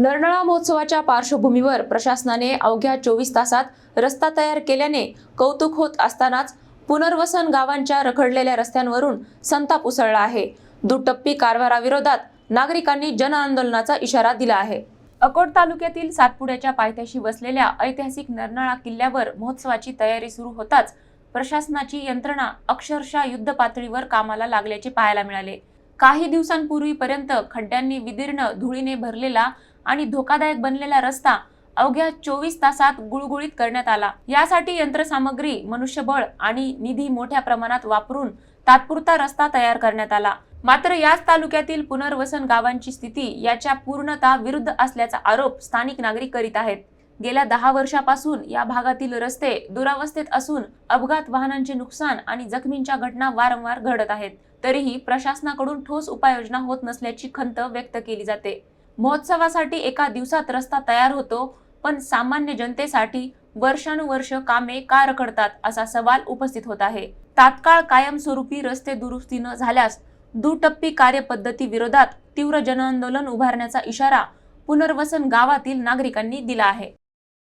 नरनळा महोत्सवाच्या पार्श्वभूमीवर प्रशासनाने अवघ्या चोवीस तासात रस्ता तयार केल्याने कौतुक होत असतानाच पुनर्वसन गावांच्या रखडलेल्या रस्त्यांवरून संताप उसळला आहे. दुटप्पी कारभाराविरोधात नागरिकांनी जनआंदोलनाचा इशारा दिला आहे. अकोट तालुक्यातील सातपुड्याच्या पायथ्याशी बसलेल्या ऐतिहासिक नरनाळा किल्ल्यावर महोत्सवाची तयारी सुरू होताच प्रशासनाची यंत्रणा अक्षरशः युद्ध पातळीवर कामाला लागल्याचे पाहायला मिळाले. काही दिवसांपूर्वीपर्यंत खड्ड्यांनी विदीर्ण धुळीने भरलेला आणि धोकादायक बनलेला रस्ता अवघ्या चोवीस तासात गुळगुळीत करण्यात आला. यासाठी यंत्रसामग्री मनुष्यबळ आणि निधी मोठ्या प्रमाणात वापरून तात्पुरता रस्ता तयार करण्यात आला. मात्र याच तालुक्यातील पुनर्वसन गावांची स्थिती याच्या पूर्णता विरुद्ध असल्याचा आरोप स्थानिक नागरिक करीत आहेत. गेल्या दहा वर्षापासून या भागातील रस्ते दुरावस्थेत असून अपघात वाहनांचे नुकसान आणि जखमींच्या घटना वारंवार घडत आहेत. तरीही प्रशासनाकडून ठोस उपाययोजना होत नसल्याची खंत व्यक्त केली जाते. महोत्सवासाठी एका दिवसात रस्ता तयार होतो पण सामान्य जनतेसाठी वर्षानुवर्ष कामे का रखडतात असा सवाल उपस्थित होत आहे. तात्काळ कायमस्वरूपी रस्ते दुरुस्ती न झाल्यास दुटप्पी कार्यपद्धती विरोधात तीव्र जनआंदोलन उभारण्याचा इशारा पुनर्वसन गावातील नागरिकांनी दिला आहे.